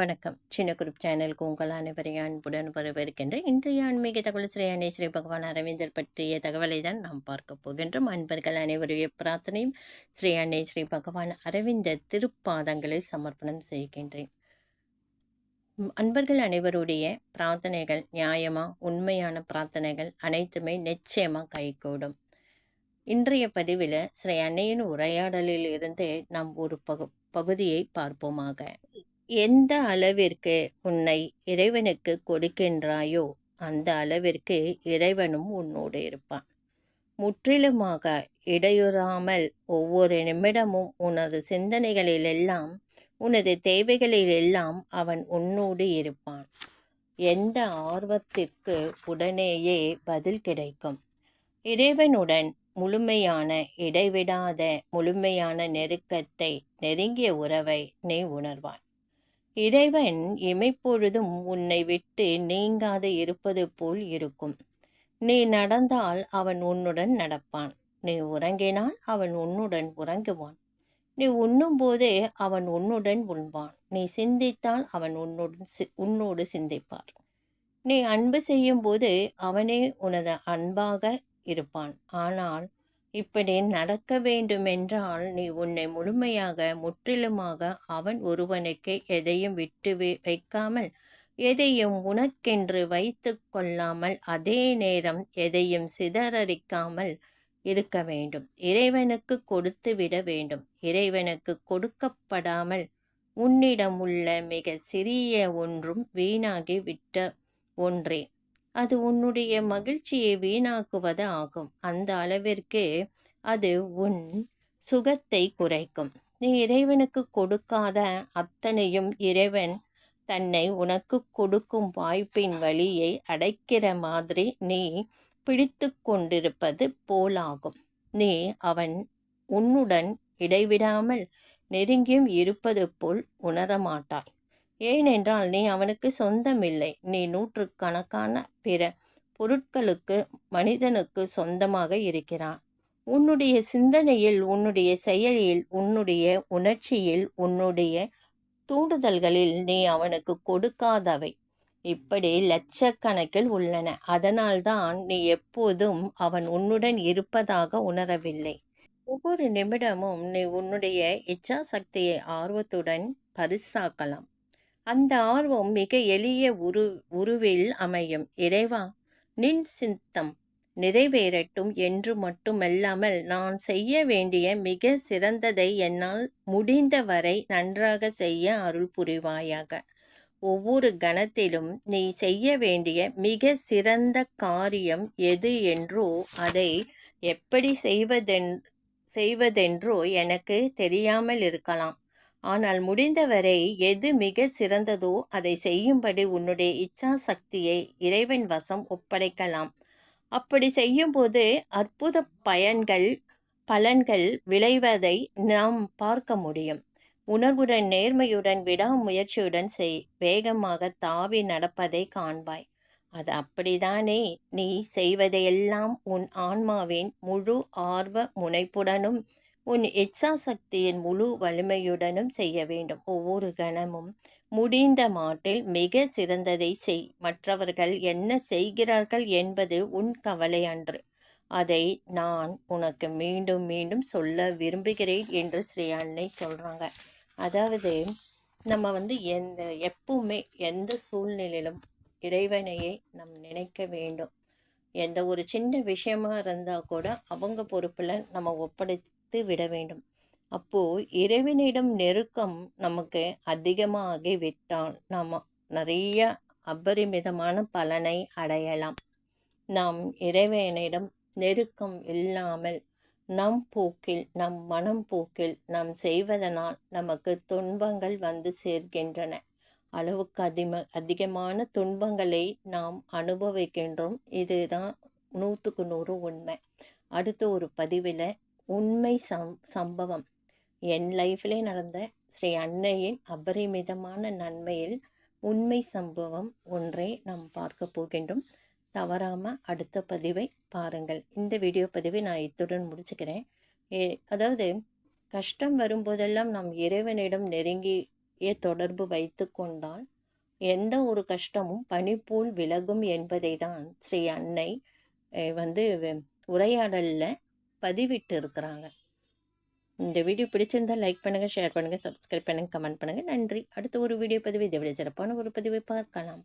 வணக்கம். சின்ன குரூப் சேனலுக்கு உங்கள் அனைவரையும் அன்புடன் வரவேற்கின்ற இன்றைய ஆன்மீக தகவல் ஸ்ரீ ஸ்ரீ பகவான் அரவிந்தர் பற்றிய தகவலை தான் நாம் பார்க்க போகின்றோம். அன்பர்கள் அனைவருடைய பிரார்த்தனையும் ஸ்ரீ அன்னை ஸ்ரீ பகவான் அரவிந்தர் திருப்பாதங்களில் சமர்ப்பணம் செய்கின்றேன். அன்பர்கள் அனைவருடைய பிரார்த்தனைகள் நியாயமா உண்மையான பிரார்த்தனைகள் அனைத்துமே நிச்சயமாக கைகூடும். இன்றைய பதிவில் ஸ்ரீ அன்னையின் உரையாடலில் இருந்து நாம் ஒரு பகு பகுதியை பார்ப்போமாக. எந்த அளவிற்கு உன்னை இறைவனுக்கு கொடுக்கின்றாயோ அந்த அளவிற்கு இறைவனும் உன்னோடு இருப்பான். முற்றிலுமாக இடையுறாமல் ஒவ்வொரு நிமிடமும் உனது சிந்தனைகளிலெல்லாம் உனது தேவைகளிலெல்லாம் அவன் உன்னோடு இருப்பான். எந்த ஆர்வத்திற்கு உடனேயே பதில் கிடைக்கும்? இறைவனுடன் முழுமையான இடைவிடாத முழுமையான நெருக்கத்தை நெருங்கிய உறவை நீ உணர்வாய். இறைவன் இமைப்பொழுதும் உன்னை விட்டு நீங்காது இருப்பது போல் இருக்கும். நீ நடந்தால் அவன் உன்னுடன் நடப்பான். நீ உறங்கினால் அவன் உன்னுடன் உறங்குவான். நீ உண்ணும்போதே அவன் உன்னுடன் உண்பான். நீ சிந்தித்தால் அவன் உன்னுடன் சி- உன்னோடு சிந்திப்பார். நீ அன்பு செய்யும்போது அவனே உனது அன்பாக இருப்பான். ஆனால் இப்படி நடக்க வேண்டுமென்றால் நீ உன்னை முழுமையாக முற்றிலுமாக அவன் ஒருவனுக்கு எதையும் விட்டு வைக்காமல் எதையும் உனக்கென்று வைத்து கொள்ளாமல் அதே நேரம் எதையும் சிதறடிக்காமல் இருக்க வேண்டும். இறைவனுக்கு கொடுத்து விட வேண்டும். இறைவனுக்கு கொடுக்கப்படாமல் உன்னிடம் உள்ள மிக சிறிய ஒன்றும் வீணாகி விட்ட ஒன்றே. அது உன்னுடைய மகிழ்ச்சியை வீணாக்குவது ஆகும். அந்த அளவிற்கு அது உன் சுகத்தை குறைக்கும். நீ இறைவனுக்கு கொடுக்காத அத்தனையும் இறைவன் தன்னை உனக்கு கொடுக்கும் வாய்ப்பின் வழியை அடைக்கிற மாதிரி நீ பிடித்து கொண்டிருப்பது போலாகும். நீ அவன் உன்னுடன் இடைவிடாமல் நெருங்கியும் இருப்பது போல் உணரமாட்டாய். ஏனென்றால் நீ அவனுக்கு சொந்தமில்லை. நீ நூற்றுக்கணக்கான பிற பொருட்களுக்கு மனிதனுக்கு சொந்தமாக இருக்கிறான் உன்னுடைய சிந்தனையில் உன்னுடைய செயலில் உன்னுடைய உணர்ச்சியில் உன்னுடைய தூண்டுதல்களில் நீ அவனுக்கு கொடுக்காதவை. இப்படி லட்சக்கணக்கில் உள்ளன. அதனால்தான் நீ எப்போதும் அவன் உன்னுடன் இருப்பதாக உணரவில்லை. ஒவ்வொரு நிமிடமும் நீ உன்னுடைய இச்சா சக்தியை ஆர்வத்துடன் பரிசாக்கலாம். அந்த ஆர்வம் மிக எளிய உரு உருவில் அமையும். இறைவா நின் சித்தம் நிறைவேறட்டும் என்று மட்டுமல்லாமல் நான் செய்ய வேண்டிய மிக சிறந்ததை என்னால் முடிந்தவரை நன்றாக செய்ய அருள் புரிவாயாக. ஒவ்வொரு கணத்திலும் நீ செய்ய வேண்டிய மிக சிறந்த காரியம் எது என்றோ அதை எப்படி செய்வதென் செய்வதென்றோ எனக்கு தெரியாமல் இருக்கலாம். ஆனால் முடிந்தவரை எது மிக சிறந்ததோ அதை செய்யும்படி உன்னுடைய இச்சா சக்தியை இறைவன் வசம் ஒப்படைக்கலாம். அப்படி செய்யும்போது அற்புத பயன்கள் பலன்கள் விளைவதை நாம் பார்க்க முடியும். உணர்வுடன் நேர்மையுடன் விடாமுயற்சியுடன் செய் வேகமாக தாவி நடப்பதை காண்பாய். அது அப்படிதானே நீ செய்வதையெல்லாம் உன் ஆன்மாவின் முழு ஆர்வ முனைப்புடனும் உன் இச்சா சக்தியின் முழு வலிமையுடனும் செய்ய வேண்டும். ஒவ்வொரு கணமும் முடிந்த மாட்டில் மிக சிறந்ததை செய். மற்றவர்கள் என்ன செய்கிறார்கள் என்பது உன் கவலை அன்று. அதை நான் உனக்கு மீண்டும் மீண்டும் சொல்ல விரும்புகிறேன் என்று ஸ்ரீ அன்னை சொல்கிறாங்க அதாவது நம்ம வந்து எந்த எப்பவுமே எந்த சூழ்நிலையிலும் இறைவனையே நம் நினைக்க வேண்டும். எந்த ஒரு சின்ன விஷயமா இருந்தால் கூட அவங்க பொறுப்பில் நம்ம ஒப்படைத்து விட வேண்டும். அப்போது இறைவனிடம் நெருக்கம் நமக்கு அதிகமாகி விட்டால் நாம் நிறைய அபரிமிதமான பலனை அடையலாம். நாம் இறைவனிடம் நெருக்கம் இல்லாமல் நம் போக்கில் நம் மனம் போக்கில் நாம் செய்வதனால் நமக்கு துன்பங்கள் வந்து சேர்கின்றன. அளவுக்கு அதிக அதிகமான துன்பங்களை நாம் அனுபவிக்கின்றோம். இதுதான் நூற்றுக்கு நூறு உண்மை. அடுத்த ஒரு பதிவில் உண்மை சம் சம்பவம். என் லைஃப்லே நடந்த ஸ்ரீ அன்னையின் அபரிமிதமான நன்மையில் உண்மை சம்பவம் ஒன்றை நாம் பார்க்க போகின்றோம். தவறாமல் அடுத்த பதிவை பாருங்கள். இந்த வீடியோ பதிவை நான் இத்துடன் முடிச்சுக்கிறேன். ஏ அதாவது கஷ்டம் வரும்போதெல்லாம் நாம் இறைவனிடம் நெருங்கி தொடர்பு வைத்து கொண்டால் எந்த ஒரு கஷ்டமும் பனி போல் விலகும் என்பதை தான் ஸ்ரீ அன்னை வந்து உரையாடலில் பதிவிட்டு இருக்கிறாங்க இந்த வீடியோ பிடிச்சிருந்தால் லைக் பண்ணுங்கள் ஷேர் பண்ணுங்கள் சப்ஸ்கிரைப் பண்ணுங்கள் கமெண்ட் பண்ணுங்கள் நன்றி. அடுத்த ஒரு வீடியோ பதிவு இதை விட சிறப்பான ஒரு பதிவை பார்க்கலாம்.